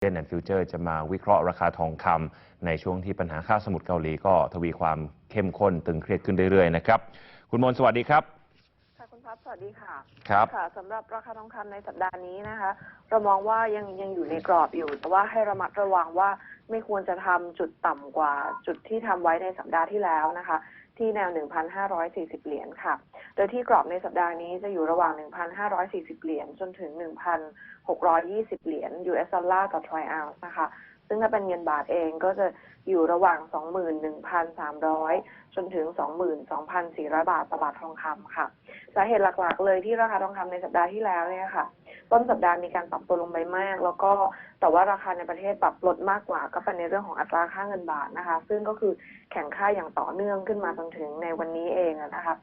เดนแอนฟิวเจอร์จะมาวิเคราะห์ราคาทองคำในช่วงที่ปัญหาค่าสมุทรเกาหลีก็ทวีความเข้มข้นตึงเครียดขึ้นเรื่อยๆนะครับ คุณมนสวัสดีครับ ค่ะคุณพัฒน์สวัสดีค่ะครับค่ะสำหรับราคาทองคำในสัปดาห์นี้นะคะ เรามองว่ายังยังอยู่ในกรอบอยู่ แต่ว่าให้ระมัดระวังว่าไม่ควรจะทำจุดต่ำกว่าจุดที่ทำไว้ในสัปดาห์ที่แล้วนะคะ ที่แนว 1,540 เหรียญค่ะ โดยที่กรอบในสัปดาห์นี้จะอยู่ระหว่าง 1,540 เหรียญจนถึง 1,620 เหรียญ US ดอลลาร์ต่อทรอยออนซ์นะคะ ซึ่งถ้าเป็นเงินบาทเองก็จะอยู่ระหว่าง 21,300 จนถึง 22,400 บาทต่อบาททองคำค่ะ สาเหตุหลักๆ เลยที่ราคาทองคำในสัปดาห์ที่แล้วเนี่ยค่ะ ต้นสัปดาห์มีการปรับตัวลงไปมาก แล้วก็แต่ว่าราคาในประเทศปรับลดมากกว่า ก็เป็นในเรื่องของอัตราค่าเงินบาทนะคะ ซึ่งก็คือแข่งค่าอย่างต่อเนื่องขึ้นมาจนถึงในวันนี้เองอะนะคะ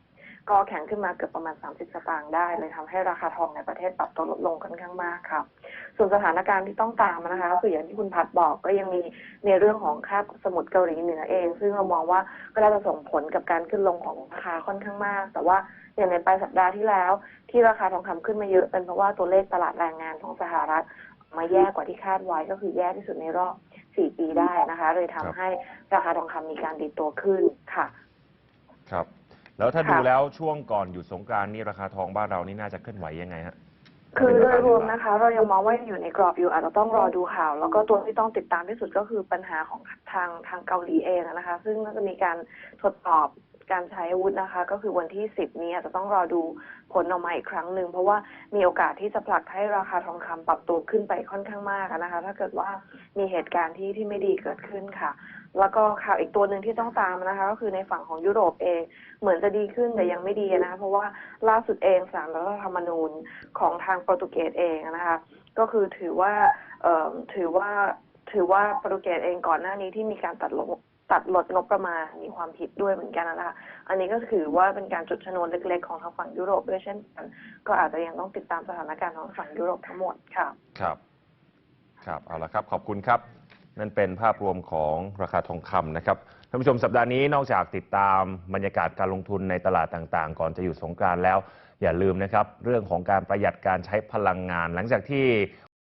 ก็แข็งขึ้นมาเกือบประมาณ 30 สตางค์ได้เลยทำให้ราคาทองในประเทศปรับตัวลดลงค่อนข้างมากค่ะส่วนสถานการณ์ที่ต้องตามนะคะก็คืออย่างที่คุณพัดบอกก็ยังมีในเรื่องของค่าสมุทรเกาหลีเหนือเอง ซึ่งเรามองว่าก็น่าจะส่งผลกับการขึ้นลงของราคาค่อนข้างมาก แต่ว่าอย่างในปลายสัปดาห์ที่แล้ว ที่ราคาทองคำขึ้นมาเยอะเป็นเพราะว่าตัวเลขตลาดแรงงานของสหรัฐมาแย่กว่าที่คาดไว้ก็คือแย่ที่สุดในรอบ 4 ปีได้นะคะ เลยทำครับให้ราคาทองคำมีการดีตัวขึ้นค่ะ ครับ แล้วถ้าค่ะดูแล้วช่วงก่อนหยุดสงกรานต์นี่ราคาทองบ้านเรานี่น่าจะเคลื่อนไหวยังไงฮะ คือโดยรวมนะคะ เรายังมองว่ายังอยู่ในกรอบอยู่อาจจะต้องรอดูข่าว แล้วก็ตัวที่ต้องติดตามที่สุดก็คือปัญหาของทางทางเกาหลีเองนะคะ ซึ่งน่าจะมีการทดสอบ การใช้อาวุธนะคะ ก็คือวันที่ 10 นี้อาจจะต้องรอดูผลออกมาอีกครั้งหนึ่งเพราะว่ามีโอกาสที่จะผลักให้ราคาทองคำปรับตัวขึ้นไปค่อนข้างมากนะคะ ถ้าเกิดว่ามีเหตุการณ์ที่ที่ไม่ดีเกิดขึ้นค่ะ แล้วก็ข่าวอีกตัวหนึ่งที่ต้องตามนะคะ ก็คือในฝั่งของยุโรปเองเหมือนจะดีขึ้นแต่ยังไม่ดีนะคะเพราะว่าล่าสุดเองศาลรัฐธรรมนูญของทางโปรตุเกสเองนะคะ ก็คือถือว่าเอ่อถือว่าถือว่าโปรตุเกสเองก่อนหน้านี้ที่มีการตัดลด ตัดลดงบประมาณมีความผิดด้วยเหมือนกันนะคะ อันนี้ก็ถือว่าเป็นการจุดชนวนเล็กๆของทางฝั่งยุโรปด้วยเช่นกัน ก็อาจจะยังต้องติดตามสถานการณ์ของฝั่งยุโรปทั้งหมดค่ะ ครับ ครับ เอาละครับ ขอบคุณครับ นั่นเป็นภาพรวมของราคาทองคำนะครับ ท่านผู้ชมสัปดาห์นี้นอกจากติดตามบรรยากาศการลงทุนในตลาดต่างๆ ก่อนจะอยู่สงกรานต์แล้ว อย่าลืมนะครับ เรื่องของการประหยัดการใช้พลังงาน หลังจากที่